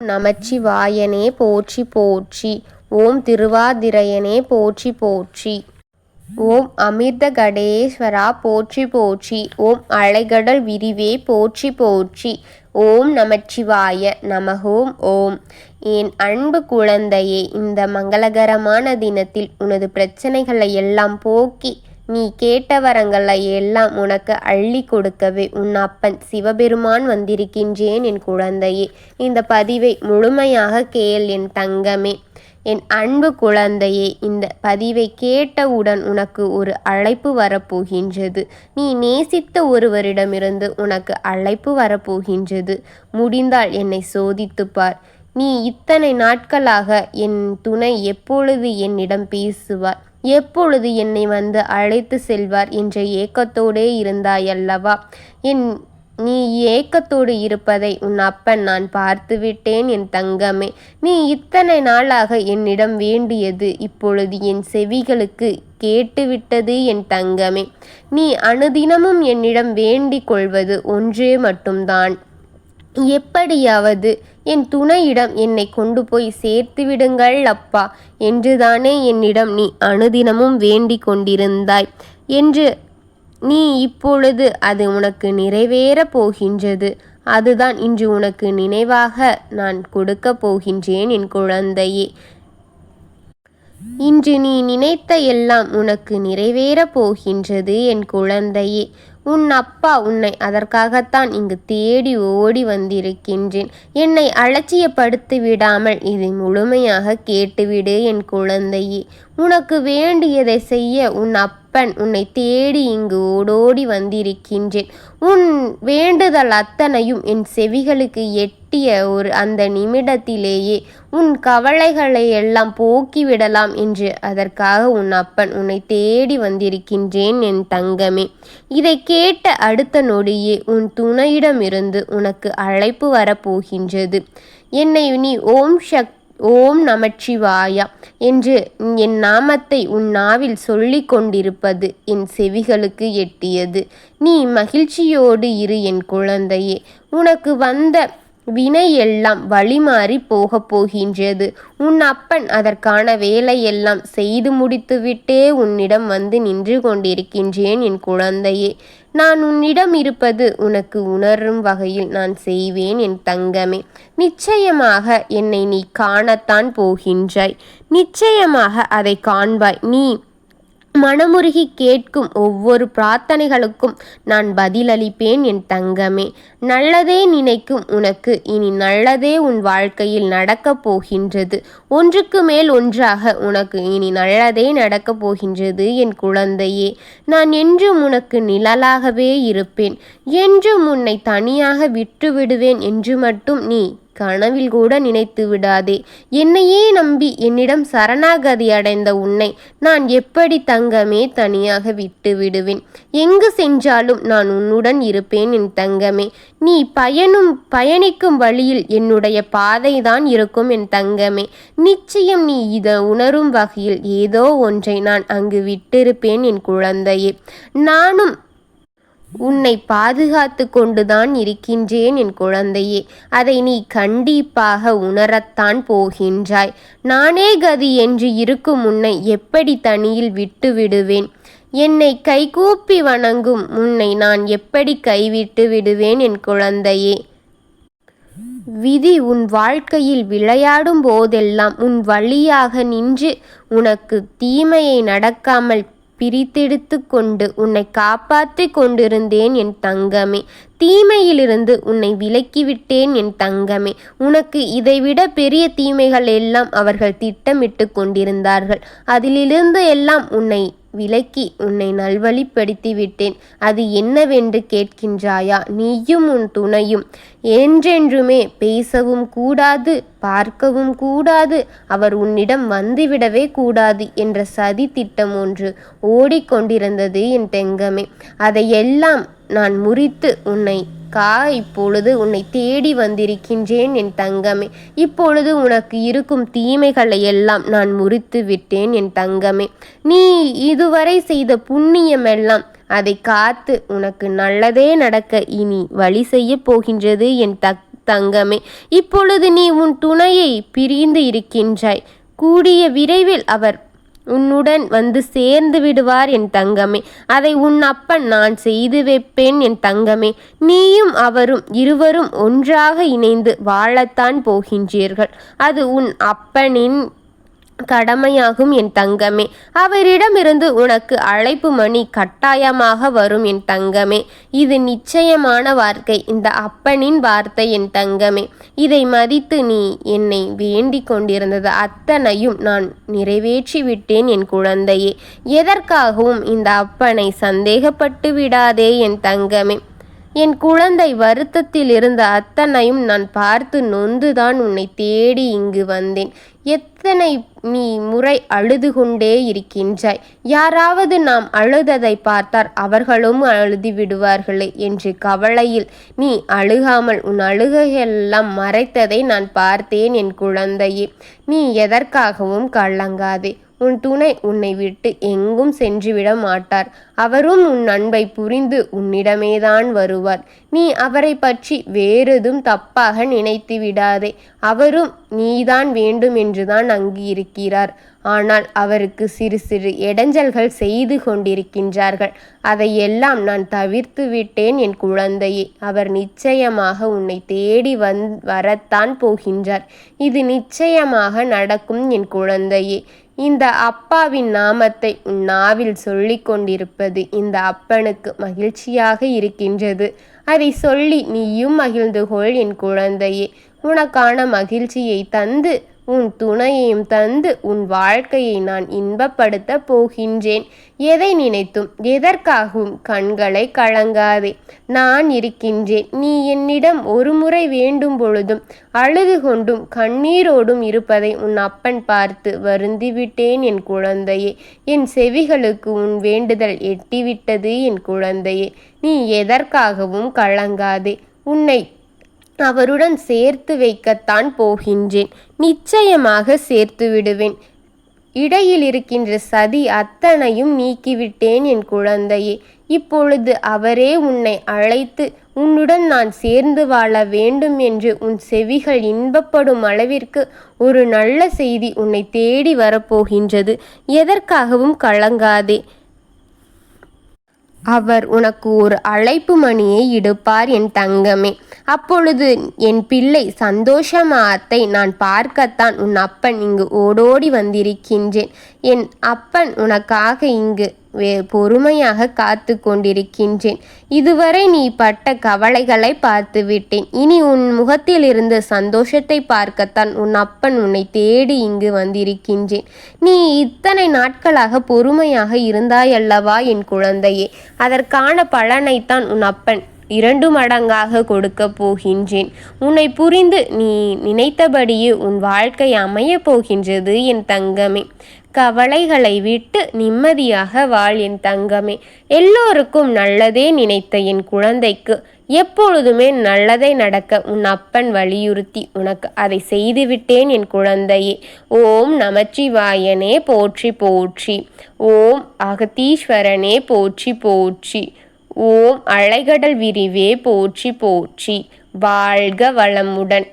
நமச்சிவாயனே போற்றி போற்றி ஓம் திருவாதிரையனே போற்றி போற்றி. ஓம் அமிர்தகடேஸ்வரா போற்றி போற்றி ஓம் அலைகடல் விரிவே போற்றி போற்றி. ஓம் நமச்சிவாய நமகோம் ஓம். என் அன்பு குழந்தையே இந்த மங்களகரமான தினத்தில் உனது பிரச்சனைகளை எல்லாம் போக்கி நீ கேட்ட வரங்களை எல்லாம் உனக்கு அள்ளி கொடுக்கவே உன் அப்பன் சிவபெருமான் வந்திருக்கின்றேன் என் குழந்தையே. இந்த பதிவை முழுமையாக கேள் என் தங்கமே. என் அன்பு குழந்தையே இந்த பதிவை கேட்டவுடன் உனக்கு ஒரு அழைப்பு வரப்போகின்றது. நீ நேசித்த ஒருவரிடமிருந்து உனக்கு அழைப்பு வரப்போகின்றது. முடிந்தால் என்னை சோதித்துப்பார். நீ இத்தனை நாட்களாக என் துணை எப்பொழுது என்னிடம் பேசுவார்? எப்பொழுது என்னை வந்து அழைத்து செல்வார் என்ற ஏக்கத்தோடே இருந்தாயல்லவா? என் நீ ஏக்கத்தோடு இருப்பதை உன் அப்பன் நான் பார்த்துவிட்டேன் என் தங்கமே. நீ இத்தனை நாளாக என்னிடம் வேண்டியது இப்பொழுது என் செவிகளுக்கு கேட்டுவிட்டது என் தங்கமே. நீ அனுதினமும் என்னிடம் வேண்டிக் கொள்வது ஒன்றே மட்டும்தான். எப்படியாவது என் துணையிடம் என்னை கொண்டு போய் சேர்த்து விடுங்கள் அப்பா. என்றுதானே என்னிடம் நீ அனுதினமும் வேண்டிக் கொண்டிருந்தாய். என்று நீ இப்பொழுது அது உனக்கு நிறைவேறப் போகின்றது. அதுதான் இன்று உனக்கு நினைவாக நான் கொடுக்க போகின்றேன் என் குழந்தையே. இன்று நீ நினைத்த எல்லாம் உனக்கு நிறைவேறப் போகின்றது என் குழந்தையே. உன் அப்பா உன்னை அதற்காகத்தான் இங்கு தேடி ஓடி வந்திருக்கின்றேன். என்னை அலட்சியப்படுத்தி விடாமல் இதை முழுமையாக கேட்டுவிடு என் குழந்தையே. உனக்கு வேண்டியதை செய்ய உன் அப்பன் உன்னை தேடி இங்கு ஓடோடி வந்திருக்கின்றேன். உன் வேண்டுதல் அத்தனையும் என் செவிகளுக்கு எட்டிய ஒரு அந்த நிமிடத்திலேயே உன் கவலைகளை எல்லாம் போக்கிவிடலாம் என்று அதற்காக உன் அப்பன் உன்னை தேடி வந்திருக்கின்றேன் என் தங்கமே. இதை கேட்ட அடுத்த நொடியே உன் துணையிடமிருந்து உனக்கு அழைப்பு வரப்போகின்றது. என்னை நீ ஓம் சக்தி ஓம் நமச்சிவாயா என்று என் நாமத்தை உன் நாவில் சொல்லிக் கொண்டிருப்பது என் செவிகளுக்கு எட்டியது. நீ மகிழ்ச்சியோடு இரு என் குழந்தையே. உனக்கு வந்த வினை எல்லாம் வழிமாறி போகப் போகின்றது. உன் அப்பன் அதற்கான வேலையெல்லாம் செய்து முடித்துவிட்டே உன்னிடம் வந்து நின்று கொண்டிருக்கின்றேன் என் குழந்தையே. நான் உன்னிடம் இருப்பது உனக்கு உணரும் வகையில் நான் செய்வேன் என் தங்கமே. நிச்சயமாக என்னை நீ காணத்தான் போகின்றாய். நிச்சயமாக அதை காண்பாய். நீ மனமுருகி கேட்கும் ஒவ்வொரு பிரார்த்தனைகளுக்கும் நான் பதிலளிப்பேன் என் தங்கமே. நல்லதே நினைக்கும் உனக்கு. இனி நல்லதே உன் வாழ்க்கையில் நடக்கப் போகின்றது. ஒன்றுக்கு மேல் ஒன்றாக உனக்கு இனி நல்லதே நடக்கப் போகின்றது என் குழந்தையே. நான் என்றும் உனக்கு நிழலாகவே இருப்பேன். என்றும் உன்னை தனியாக விட்டுவிடுவேன் என்று மட்டும் நீ கனவில் கூட நினைத்து விடாதே. என்னையே நம்பி என்னிடம் சரணாகதி அடைந்த உன்னை நான் எப்படி தங்கமே தனியாக விட்டு விடுவேன். எங்கு சென்றாலும் நான் உன்னுடன் இருப்பேன் என் தங்கமே. நீ பயனும் பயணிக்கும் வழியில் என்னுடைய பாதைதான் இருக்கும் என் தங்கமே. நிச்சயம் நீ இதை உணரும் வகையில் ஏதோ ஒன்றை நான் அங்கு விட்டிருப்பேன் என் குழந்தையே. நானும் உன்னை பாதுகாத்து கொண்டுதான் இருக்கின்றேன் என் குழந்தையே. அதை நீ கண்டிப்பாக உணரத்தான் போகின்றாய். நானே கதி என்று இருக்கும் உன்னை எப்படி தனியில் விட்டு விடுவேன்? என்னை கைகூப்பி வணங்கும் உன்னை நான் எப்படி கைவிட்டு விடுவேன் என் குழந்தையே? விதி உன் வாழ்க்கையில் விளையாடும் போதெல்லாம் உன் வழியாக நின்று உனக்கு தீமையை நடக்காமல் பிரித்தெடுத்து கொண்டு உன்னை காப்பாற்றி கொண்டிருந்தேன் என் தங்கமே. தீமையிலிருந்து உன்னை விலக்கிவிட்டேன் என் தங்கமே. உனக்கு இதைவிட பெரிய தீமைகள் எல்லாம் அவர்கள் திட்டமிட்டு கொண்டிருந்தார்கள். அதிலிருந்து எல்லாம் உன்னை விலக்கி உன்னை நல்வழிப்படுத்தி விட்டேன் அது என்னவென்று கேட்கின்றாயா? நீயும் உன் துணையும். என்றென்றுமே பேசவும் கூடாது பார்க்கவும் கூடாது. அவர் உன்னிடம் வந்துவிடவே கூடாது என்ற சதி திட்டம் ஒன்று ஓடிக்கொண்டிருந்தது என் தெங்கமே. அதையெல்லாம் நான் முறித்து உன்னை கா இப்பொழுது உன்னை தேடி வந்திருக்கின்றேன் என் தங்கமே. இப்பொழுது உனக்கு இருக்கும் தீமைகளை எல்லாம் நான் முறித்து விட்டேன் என் தங்கமே. நீ இதுவரை செய்த புண்ணியமெல்லாம் அதை காத்து உனக்கு நல்லதே நடக்க இனி வழி செய்ய போகின்றது என் தக் தங்கமே. இப்பொழுது நீ உன் துணையை பிரிந்து இருக்கின்றாய். கூடிய விரைவில் அவர் உன்னுடன் வந்து சேர்ந்து விடுவார் என் தங்கமே. அதை உன் அப்பன் நான் செய்து வைப்பேன் என் தங்கமே. நீயும் அவரும் இருவரும் ஒன்றாக இணைந்து வாழத்தான் போகின்றீர்கள். அது உன் அப்பனின் கடமையாகும் என் தங்கமே. அவரிடமிருந்து உனக்கு அழைப்பு மணி கட்டாயமாக வரும் என் தங்கமே. இது நிச்சயமான வார்த்தை இந்த அப்பனின் வார்த்தை என் தங்கமே. இதை மதித்து நீ என்னை வேண்டிக் கொண்டிருந்தது அத்தனையும் நான் நிறைவேற்றி விட்டேன் என் குழந்தையே. எதற்காகவும் இந்த அப்பனை சந்தேகப்பட்டு விடாதே என் தங்கமே. என் குழந்தை வருத்தத்தில் இருந்த அத்தனையும் நான் பார்த்து நொந்துதான் உன்னை தேடி இங்கு வந்தேன். எத்தனை நீ முறை அழுது கொண்டே இருக்கின்றாய். யாராவது நாம் அழுததை பார்த்தார் அவர்களும் அழுதி விடுவார்களே என்று கவலையில் நீ அழுகாமல் உன் அழுகையெல்லாம் மறைத்ததை நான் பார்த்தேன் என் குழந்தையே. நீ எதற்காகவும் கலங்காதே உன் துணை உன்னை விட்டு எங்கும் சென்றுவிட மாட்டார். அவரும் உன் அன்பை புரிந்து உன்னிடமேதான் வருவார். நீ அவரை பற்றி வேறெதும் தப்பாக நினைத்து விடாதே. அவரும் நீதான் வேண்டும் என்றுதான் அங்கு இருக்கிறார் ஆனால் அவருக்கு சிறு சிறு இடைஞ்சல்கள் செய்து கொண்டிருக்கின்றார்கள். அதையெல்லாம் நான் தவிர்த்து விட்டேன் என் குழந்தையே. அவர் நிச்சயமாக உன்னை தேடி வந் வரத்தான் போகின்றார். இது நிச்சயமாக நடக்கும் என் குழந்தையே. இந்த அப்பாவின் நாமத்தை உன் நாவில் சொல்லி கொண்டிருப்பது இந்த அப்பனுக்கு மகிழ்ச்சியாக இருக்கின்றது. அதை சொல்லி நீயும் மகிழ்ந்து கொள் என் குழந்தையே. உனக்கான மகிழ்ச்சியை தந்து உன் துணையையும் தந்து உன் வாழ்க்கையை நான் இன்பப்படுத்த போகின்றேன். எதை நினைத்தும் எதற்காகவும் கண்களை கலங்காதே. நான் இருக்கின்றேன். நீ என்னிடம் ஒரு முறை வேண்டும் பொழுதும் அழுது கொண்டும் கண்ணீரோடும் இருப்பதை உன் அப்பன் பார்த்து வருந்திவிட்டேன் என் குழந்தையே. என் செவிகளுக்கு உன் வேண்டுதல் எட்டிவிட்டது என் குழந்தையே. நீ எதற்காகவும் கலங்காதே. உன்னை அவருடன் சேர்த்து வைக்கத்தான் போகின்றேன். நிச்சயமாக சேர்த்து விடுவேன். இடையில் இருக்கின்ற சதி அத்தனையும் நீக்கிவிட்டேன் என் குழந்தையே. இப்பொழுது அவரே உன்னை அழைத்து உன்னுடன் நான் சேர்ந்து வாழ வேண்டும் என்று உன் செவிகள் இன்பப்படும் அளவிற்கு ஒரு நல்ல செய்தி உன்னை தேடி வரப்போகின்றது. எதற்காகவும் கலங்காதே. அவர் உனக்கு ஒரு அழைப்பு மணியை இடுப்பார் என் தங்கமே. அப்பொழுது என் பிள்ளை சந்தோஷமாத்தை நான் பார்க்கத்தான் உன் அப்பன் இங்கு ஓடோடி வந்திருக்கின்றேன். என் அப்பன் உனக்காக இங்கு பொறுமையாக காத்து கொண்டிருக்கின்றேன். இதுவரை நீ பட்ட கவலைகளை பார்த்து விட்டேன். இனி உன் முகத்தில் இருந்த சந்தோஷத்தை பார்க்கத்தான் உன் அப்பன் உன்னை தேடி இங்கு வந்திருக்கின்றேன். நீ இத்தனை நாட்களாக பொறுமையாக இருந்தாயல்லவா என் குழந்தையே? அதற்கான பலனைத்தான் உன் அப்பன் இரண்டு மடங்காக கொடுக்க போகின்றேன். உன்னை புரிந்து நீ நினைத்தபடியே உன் வாழ்க்கை அமையப் போகின்றது என் தங்கமே. கவலைகளை விட்டு நிம்மதியாக வாழ் என் தங்கமே. எல்லோருக்கும் நல்லதே நினைத்த என் குழந்தைக்கு எப்பொழுதுமே நல்லதை நடக்க உன் அப்பன் வலியுறுத்தி உனக்கு அதை செய்துவிட்டேன் என் குழந்தையே. ஓம் நமச்சிவாயனே போற்றி போற்றி. ஓம் அகத்தீஸ்வரனே போற்றி போற்றி. ஓம் அலைகடல் விரிவே போற்றி போற்றி. வாழ்க வளமுடன்.